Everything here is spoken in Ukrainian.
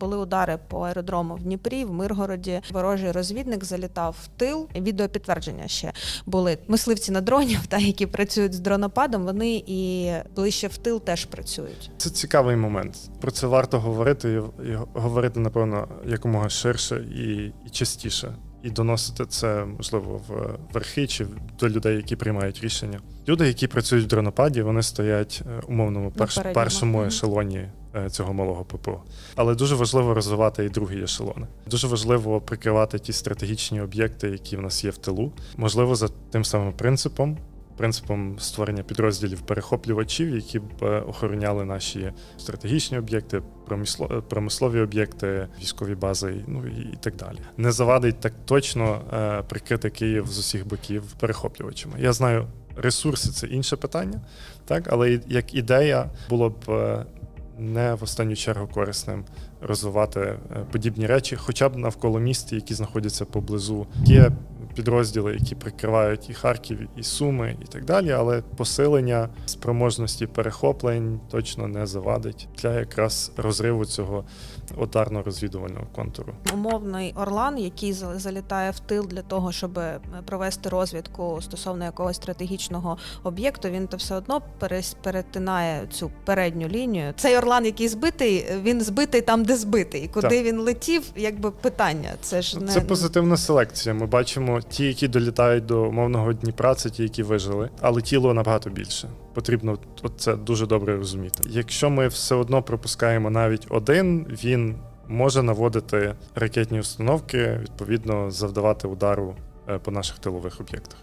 Були удари по аеродрому в Дніпрі, в Миргороді. Ворожий розвідник залітав в тил. Відеопідтвердження ще були мисливці на дронів, та які працюють з дронопадом. Вони і ближче в тил теж працюють. Це цікавий момент. Про це варто говорити і, говорити, напевно, якомога ширше і, і частіше. І доносити це можливо в верхи чи до людей, які приймають рішення. Люди, які працюють в дронопаді, вони стоять е, умовному перш, першому ешелоні е, цього малого ППО. Але дуже важливо розвивати і другі ешелони. Дуже важливо прикривати ті стратегічні об'єкти, які в нас є в тилу. Можливо, за тим самим принципом. Принципом створення підрозділів перехоплювачів, які б е, охороняли наші стратегічні об'єкти, е, промислові об'єкти, військові бази, ну і, так далі. Не завадить так точно е, прикрити Київ з усіх боків перехоплювачами. Я знаю, ресурси це інше питання, так але як ідея було б не в останню чергу корисним розвивати подібні речі, хоча б навколо міст, які знаходяться поблизу. Є підрозділи, які прикривають і Харків, і Суми, і так далі, але посилення спроможності перехоплень точно не завадить для якраз розриву цього ударно-розвідувального контуру. Умовний Орлан, який залітає в тил для того, щоб е, провести розвідку стосовно якогось стратегічного об'єкту, він то все одно перетинає цю передню лінію. Цей Орлан, який збитий, він збитий там, де збитий. Куди Так. він летів, якби питання. Це ж не Це позитивна селекція. Ми бачимо ті, які долітають до умовного Дніпра, це ті, які вижили, але тіло набагато більше. Потрібно от це дуже добре розуміти. Якщо ми все одно пропускаємо навіть один, він може наводити ракетні установки, відповідно завдавати удару е, по наших тилових об'єктах.